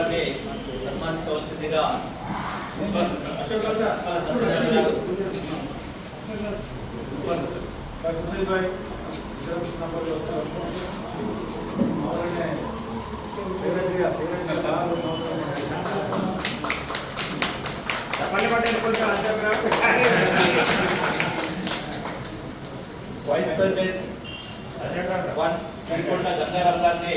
గారిని సన్మానించవలసిందిగా Ashokarao sir vice president one Srikonda Gangaram గారిని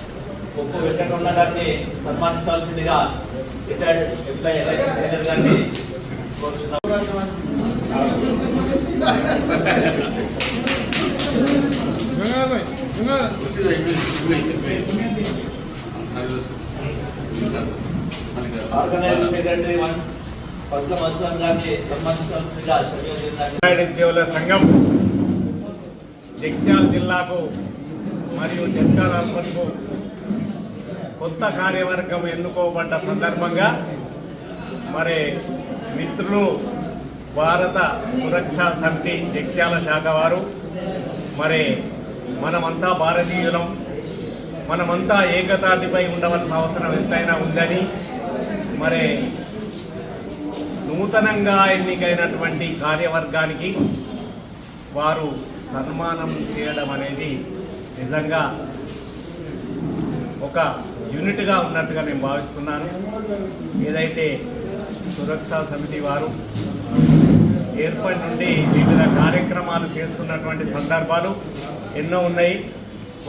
ఉప్పు వెంకటరమణ గారిని సన్మానించాల్సిందిగా రిటైర్డ్ ఎంప్లాయీ ఎల్ఐసి సీనియర్ గారిని కోరుతున్నాం ఆర్గనైజింగ్ సెక్రటరీ వన్ పట్ల మధుసూదన్ గారిని సన్మానించాల్సిందిగా షర్మిల సంఘం జగిత్యాల జిల్లాకు మరియు జగిత్యాల అర్బన్కు కొత్త కార్యవర్గం ఎన్నుకోబడ్డ సందర్భంగా మరి మిత్రులు భారత సురక్షా సమితి జగిత్యాల శాఖ వారు మరి మనమంతా భారతీయులం మనమంతా ఏకతాటిపై ఉండవలసిన అవసరం ఎంతైనా ఉందని మరి నూతనంగా ఎన్నికైనటువంటి కార్యవర్గానికి వారు సన్మానం చేయడం అనేది నిజంగా ఒక యూనిట్గా ఉన్నట్టుగా నేను భావిస్తున్నాను. ఏదైతే సురక్షా సమితి వారు ఏర్పాటు నుండి వివిధ కార్యక్రమాలు చేస్తున్నటువంటి సందర్భాలు ఎన్నో ఉన్నాయి.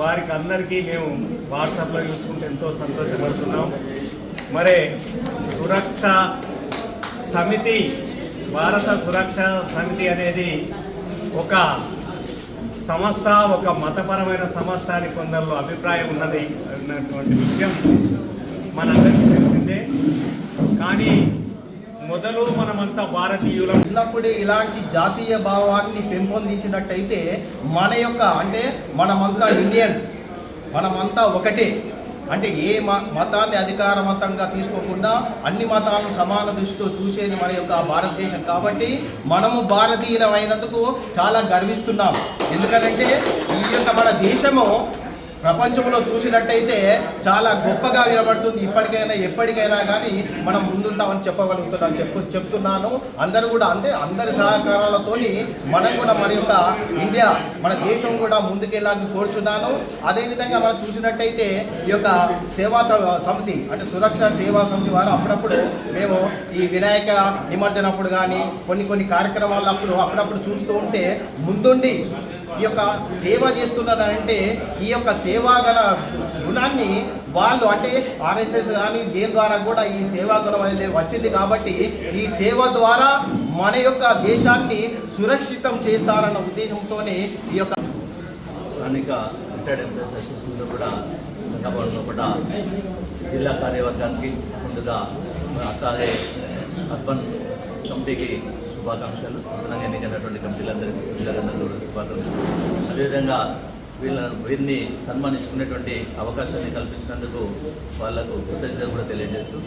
వారికి అందరికీ మేము వాట్సాప్లో చూసుకుంటే ఎంతో సంతోషపడుతున్నాం. మరి సురక్ష సమితి భారత సురక్ష సమితి అనేది ఒక సంస్థ ఒక మతపరమైన సంస్థ అని కొందరిలో అభిప్రాయం ఉన్నది అన్నటువంటి విషయం మనందరికీ తెలిసిందే. కానీ మొదలు మనమంతా భారతీయులం. ఉన్నప్పుడే ఇలాంటి జాతీయ భావాన్ని పెంపొందించినట్టయితే మన యొక్క అంటే మనమంతా ఇండియన్స్ మనమంతా ఒకటే. అంటే ఏ మతాన్ని అధికార మతంగా తీసుకోకుండా అన్ని మతాలను సమాన దృష్టితో చూసేది మన యొక్క భారతదేశం. కాబట్టి మనము భారతీయులమైనందుకు చాలా గర్విస్తున్నాం. ఎందుకంటే ఈ యొక్క మన దేశము ప్రపంచంలో చూసినట్టయితే చాలా గొప్పగా వినబడుతుంది. ఇప్పటికైనా ఎప్పటికైనా కానీ మనం ముందుంటామని చెప్పగలుగుతున్నాం. చెప్పు చెప్తున్నాను. అందరూ కూడా అంతే అందరి సహకారాలతోని మనం కూడా మన యొక్క ఇండియా మన దేశం కూడా ముందుకెళ్ళాలని కోరుచున్నాను. అదేవిధంగా మనం చూసినట్టయితే ఈ యొక్క సేవా త- సమితి అంటే సురక్ష సేవా సమితి వారు అప్పుడప్పుడు మేము ఈ వినాయక నిమజ్జనప్పుడు కానీ కొన్ని కొన్ని కార్యక్రమాలప్పుడు అప్పుడప్పుడు చూస్తూ ఉంటే ముందుండి ఈ యొక్క సేవ చేస్తున్నారంటే ఈ యొక్క సేవా గల గుణాన్ని వాళ్ళు అంటే ఆర్ఎస్ఎస్ కానీ దేని ద్వారా కూడా ఈ సేవా గుణం అనేది వచ్చింది కాబట్టి ఈ సేవ ద్వారా మన యొక్క దేశాన్ని సురక్షితం చేస్తారన్న ఉద్దేశంతోనే ఈ యొక్క స్థానిక రిటైర్డ్ ఎంప్లాయీస్ అసోసియేషన్లో కూడా సంఘభవన్లో కూడా జిల్లా కార్యవర్గానికి ముందుగా అట్లాగే అర్బన్ కమిటీకి శుభాకాంక్షలు. నూతనంగా ఎన్నికైనటువంటి కమిటీలందరికీ సభ్యులందరికీ శుభాకాంక్షలు. అదేవిధంగా వీళ్ళ వీరిని సన్మానించుకునేటువంటి అవకాశాన్ని కల్పించినందుకు వాళ్ళకు కృతజ్ఞత కూడా తెలియజేస్తూ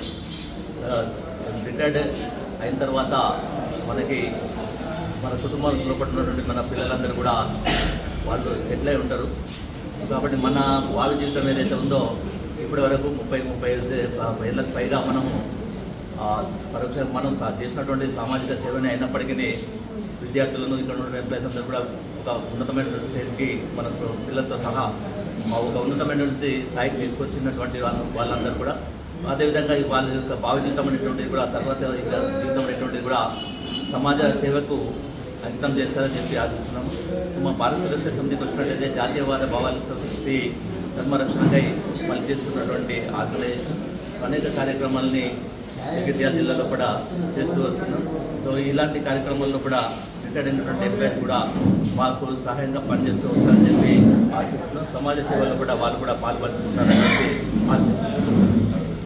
రిటైర్డ్ అయిన తర్వాత మనకి మన కుటుంబాలు పట్టినటువంటి మన పిల్లలందరూ కూడా వాళ్ళు సెటిల్ అయి ఉంటారు. కాబట్టి మన వాళ్ళ జీవితం ఏదైతే ఉందో ఇప్పటి వరకు ముప్పై ముప్పై ఐదు ఏళ్ళకు పైగా మనము పరోక్ష మనం చేసినటువంటి సామాజిక సేవనే అయినప్పటికీ విద్యార్థులను ఇక్కడ ఉన్న ఎంప్లాయీస్ అందరూ కూడా ఒక ఉన్నతమైన స్థితికి మన పిల్లలతో సహా మా ఒక ఉన్నతమైనటువంటి స్థాయికి తీసుకొచ్చినటువంటి వాళ్ళందరూ కూడా. అదేవిధంగా వాళ్ళ యొక్క భావి జీవితం అనేటువంటిది కూడా తర్వాత జీవితం అనేటువంటిది కూడా సమాజ సేవకు అంకితం చేస్తారని చెప్పి ఆశిస్తున్నాము. మా భారత సురక్ష సమితికి వచ్చినట్లయితే జాతీయవాద భావాలతో చెప్పి ధర్మరక్షణకై పనిచేస్తున్నటువంటి ఆర్గనైజేషన్ అనేక కార్యక్రమాలని జగిత్యాల జిల్లాలో కూడా చేస్తూ వస్తున్నాం. సో ఇలాంటి కార్యక్రమాల్లో కూడా రిటైర్డ్ అయినటువంటి ఎంప్లాయీస్ కూడా మాకు సహాయంగా పనిచేస్తూ వస్తారని చెప్పి ఆశిస్తున్నాం. సమాజ సేవలో కూడా వాళ్ళు కూడా పాల్పంచుకుంటారని చెప్పి ఆశిస్తున్నాం.